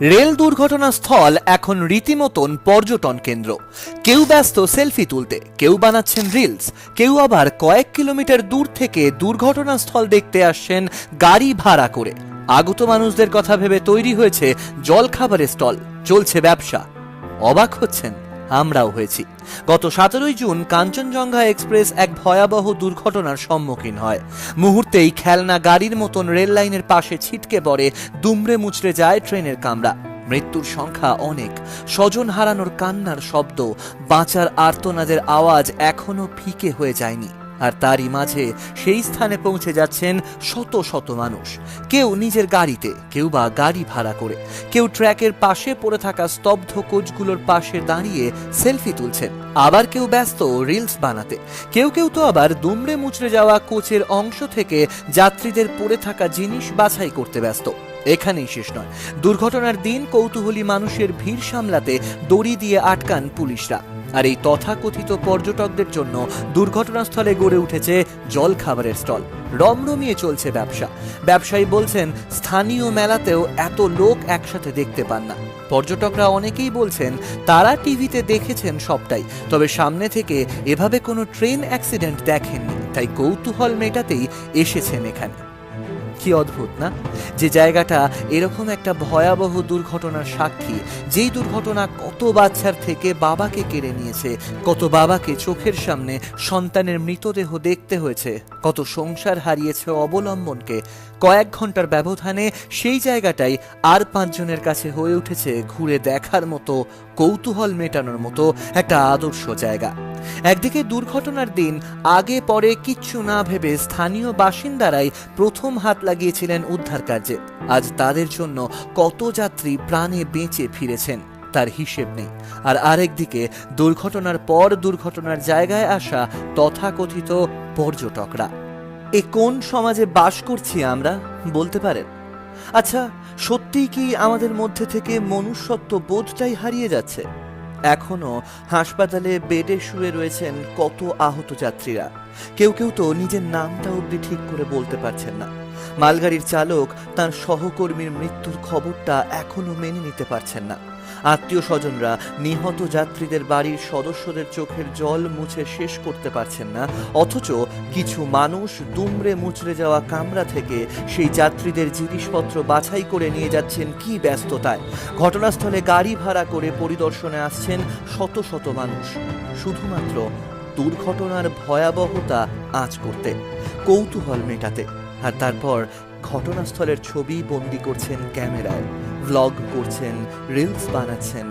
Rail দুর্ঘটনাস্থল এখন রীতিমতন পর্যটন কেন্দ্র। কেউ ব্যস্ত সেলফি তুলতে, কেউ বানাচ্ছেন রিলস কেউ আবার কয়েক কিলোমিটার দূর থেকে দুর্ঘটনাস্থল দেখতে আসছেন গাড়ি ভাড়া করে। আগত মানুষদের কথা ভেবে তৈরি হয়েছে জলখাবারের স্টল, চলছে ব্যবসা। অবাক হচ্ছেন। আমরাও হয়েছি। গত সতেরোই জুন কাঞ্চনজঙ্ঘা এক্সপ্রেস এক ভয়াবহ দুর্ঘটনার সম্মুখীন হয়। মুহূর্তেই খেলনা গাড়ির মতন রেল লাইনের পাশে ছিটকে পড়ে, দুমড়ে মুচড়ে যায় ট্রেনের কামরা। মৃত্যুর সংখ্যা অনেক। স্বজন হারানোর কান্নার শব্দ, বাঁচার আর্তনাদের আওয়াজ এখনও ফিকে হয়ে যায়নি। আর তারই মাঝে সেই স্থানে পৌঁছে যাচ্ছেন শত শত মানুষ। কেউ নিজের গাড়িতে, কেউ বা গাড়ি ভাড়া করে। কেউ ট্র্যাকের পাশে পড়ে থাকা স্তব্ধ কোচগুলোর পাশে দাঁড়িয়ে সেলফি তুলছেন। আবার কেউ ব্যস্ত রিলস বানাতে। কেউ কেউ তো আবার দুমড়ে মুচড়ে যাওয়া কোচের অংশ থেকে যাত্রীদের পড়ে থাকা জিনিস বাছাই করতে ব্যস্ত। এখানেই শেষ নয়। দুর্ঘটনার দিন কৌতূহলী মানুষের ভিড় সামলাতে দড়ি দিয়ে আটকান পুলিশরা। আর এই তথাকথিত পর্যটকদের জন্য দুর্ঘটনাস্থলে গড়ে উঠেছে জল খাবারের স্টল রমরমিয়ে চলছে ব্যবসা। ব্যবসায়ী বলছেন, স্থানীয় মেলাতেও এত লোক একসাথে দেখতে পান না। পর্যটকরা অনেকেই বলছেন, তারা টিভিতে দেখেছেন সবটাই, তবে সামনে থেকে এভাবে কোনো ট্রেন অ্যাক্সিডেন্ট দেখেননি। তাই কৌতূহল মেটাতেই এসেছেন এখানে। কি অদ্ভুত, না? যে জায়গাটা এরকম একটা ভয়াবহ দুর্ঘটনার সাক্ষী, যেই দুর্ঘটনা কত বাচ্চার থেকে বাবাকে কেড়ে নিয়েছে, কত বাবাকে চোখের সামনে সন্তানের মৃতদেহ দেখতে হয়েছে, কত সংসার হারিয়েছে অবলম্বনকে, কয়েক ঘণ্টার ব্যবধানে সেই জায়গাটাই আর পাঁচজনের কাছে হয়ে উঠেছে ঘুরে দেখার মতো, কৌতূহল মেটানোর মতো একটা আদর্শ জায়গা। একদিকে দুর্ঘটনার দিন, আগে পরে কিচ্ছু না ভেবে স্থানীয় বাসিন্দারাই প্রথম হাত লাগিয়েছিলেন উদ্ধার কার্যে। আজ তাদের জন্য কত যাত্রী প্রাণে বেঁচে ফিরেছেন, তার হিসেব নেই। আর আরেকদিকে, দুর্ঘটনার পর দুর্ঘটনার জায়গায় আসা তথাকথিত পর্যটকরা। এ কোন সমাজে বাস করছি আমরা, বলতে পারেন? আচ্ছা সত্যিই কি আমাদের মধ্যে থেকে মনুষ্যত্ব বোধটাই হারিয়ে যাচ্ছে? এখনও হাসপাতালে বেডে শুয়ে রয়েছেন কত আহত যাত্রীরা। কেউ কেউ তো নিজের নামটা অব্দি ঠিক করে বলতে পারছেন না। মালগাড়ির চালক তার সহকর্মীর মৃত্যুর খবরটা এখনও মেনে নিতে পারছেন না। আত্মীয় স্বজনরা নিহত যাত্রীদের বাড়ির সদস্যদের চোখের জল মুছে শেষ করতে পারছেন না, অথচ কিছু মানুষ দুমড়ে মুচড়ে যাওয়া কামরা থেকে সেই যাত্রীদের জিনিসপত্র বাছাই করে নিয়ে যাচ্ছেন কি ব্যস্ততায়। ঘটনাস্থলে গাড়ি ভাড়া করে পরিদর্শনে আসছেন শত শত মানুষ। শুধুমাত্র দুর্ঘটনার ভয়াবহতা আঁচ করতে, কৌতূহল মেটাতে। আর তারপর ঘটনাস্থলের ছবি বন্দি করছেন ক্যামেরায় ভ্লগ করছেন রিলস বানাচ্ছেন।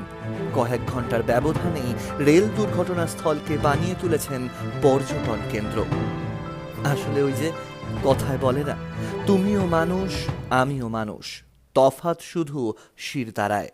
কয়েক ঘণ্টার ব্যবধানেই রেল দুর্ঘটনাস্থলকে বানিয়ে তুলেছেন পর্যটন কেন্দ্র। আসলে ওই যে কথায় বলে না, তুমিও মানুষ, আমিও মানুষ তফাত শুধু শির দ্বারায়